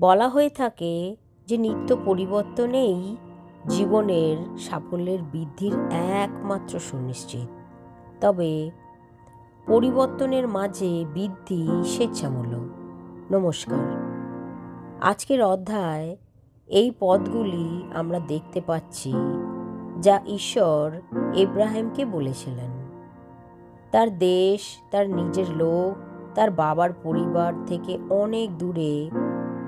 বলা হয়ে থাকে যে নিত্য পরিবর্তনেই জীবনের সাফল্যের বৃদ্ধির একমাত্র সুনিশ্চিত। তবে পরিবর্তনের মাঝে বৃদ্ধি স্বেচ্ছামূলক। নমস্কার। আজকের অধ্যায় এই পদগুলি আমরা দেখতে পাচ্ছি যা ঈশ্বর এব্রাহিমকে বলেছিলেন। তার দেশ, তার নিজের লোক, তার বাবার পরিবার থেকে অনেক দূরে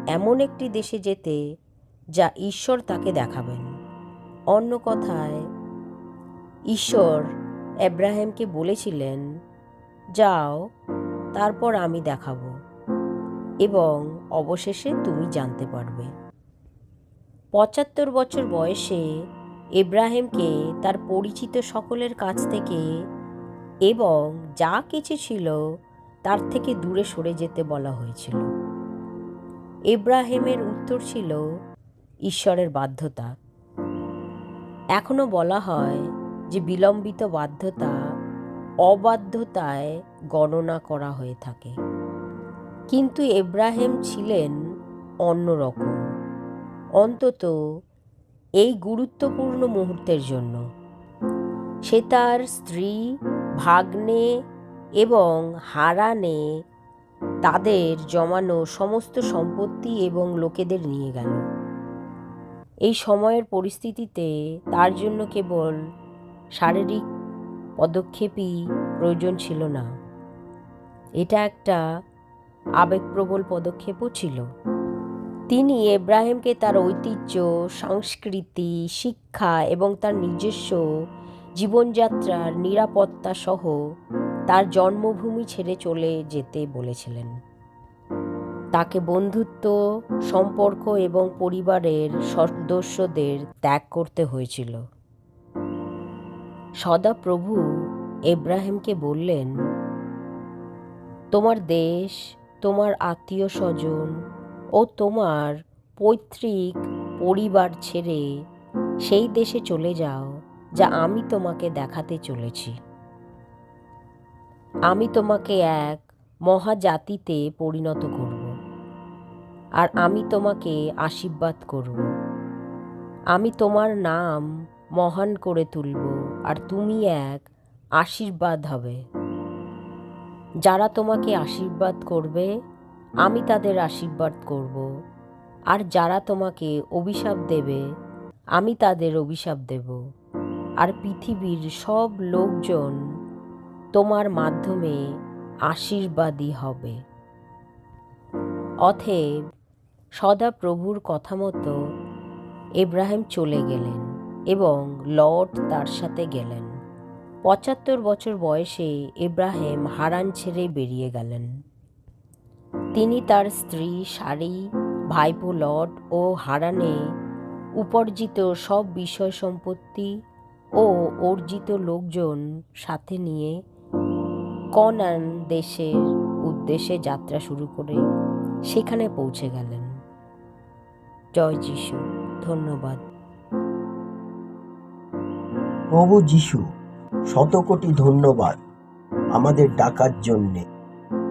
এমন একটি দেশে যেতে যা ঈশ্বর তাকে দেখাবেন। অন্য কথায়, ঈশ্বর এব্রাহিমকে বলেছিলেন, যাও, তারপর আমি দেখাবো এবং অবশেষে তুমি জানতে পারবে। পঁচাত্তর বছর বয়সে এব্রাহিমকে তার পরিচিত সকলের কাছ থেকে এবং যা কিছু ছিল তার থেকে দূরে সরে যেতে বলা হয়েছিল। এব্রাহিমের উত্তর ছিল, ঈশ্বরের বাধ্যতা। এখনও বলা হয় যে বিলম্বিত বাধ্যতা অবাধ্যতায় গণনা করা হয়ে থাকে। কিন্তু এব্রাহিম ছিলেন অন্যরকম অন্তত এই গুরুত্বপূর্ণ মুহূর্তের জন্য। সে তার স্ত্রী ভাগ্নে এবং হারানে তাদের জমানো সমস্ত সম্পত্তি এবং লোকেদের নিয়ে গেল। এই সময়ের পরিস্থিতিতে তার জন্য কেবল শারীরিক পদক্ষেপই প্রয়োজন ছিল না। এটা একটা আবেগপ্রবল পদক্ষেপও ছিল। তিনি এব্রাহিমকে তার ঐতিহ্য, সংস্কৃতি, শিক্ষা এবং তার নিজস্ব জীবনযাত্রার নিরাপত্তা সহ তার জন্মভূমি ছেড়ে চলে যেতে বলেছিলেন। তাকে বন্ধুত্ব, সম্পর্ক এবং পরিবারের সদস্যদের ত্যাগ করতে হয়েছিল। সদাপ্রভু এব্রাহিমকে বললেন, তোমার দেশ, তোমার আত্মীয় স্বজন ও তোমার পৈতৃক পরিবার ছেড়ে সেই দেশে চলে যাও, যা আমি তোমাকে দেখাতে চলেছি। আমি তোমাকে এক মহাজাতিতে পরিণত করব। আর আমি তোমাকে আশীর্বাদ করব। আমি তোমার নাম মহান করে তুলব, আর তুমি এক আশীর্বাদ হবে। যারা তোমাকে আশীর্বাদ করবে, আমি তাদের আশীর্বাদ করব। আর যারা তোমাকে অভিশাপ দেবে, আমি তাদের অভিশাপ দেব। আর পৃথিবীর সব লোকজন তোমার মাধ্যমে আশীর্বাদী হবে। অথেব সদা প্রভুর কথা মতো এব্রাহিম চলে গেলেন এবং লর্ড তার সাথে গেলেন। পঁচাত্তর বছর বয়সে এব্রাহিম হারান ছেড়ে বেরিয়ে গেলেন। তিনি তার স্ত্রী, শাড়ি, ভাইপো লট ও হারানে উপার্জিত সব বিষয় সম্পত্তি ও অর্জিত লোকজন সাথে নিয়ে কনান দেশের উদ্দেশ্যে যাত্রা শুরু করে সেখানে পৌঁছে গেলেন। জয় যিশু, ধন্যবাদ। প্রভু যিশু, শতকোটি ধন্যবাদ আমাদের ডাকার জন্যে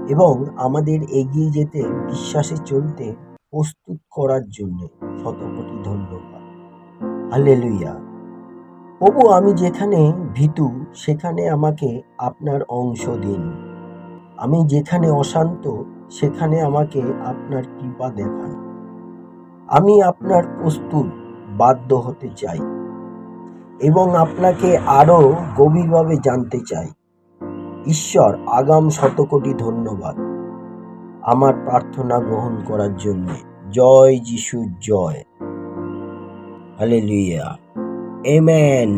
এবং আমাদের এগিয়ে যেতে বিশ্বাসে চলতে প্রস্তুত করার জন্য শতকোটি ধন্যবাদ। হালেলুইয়া প্রভু আমি যেখানে ভীতু, সেখানে আমাকে আপনার অংশ দিন। আমি যেখানে অশান্ত, সেখানে আমাকে আপনার কৃপা দেখান। আমি আপনার প্রস্তুত, বাধ্য হতে চাই। এবং আপনাকে আরও গভীরভাবে জানতে চাই। ঈশ্বর, আগাম শতকোটি ধন্যবাদ। আমার প্রার্থনা গ্রহণ করার জন্যে। জয় যিশু, জয়। হালেলুয়া এমেন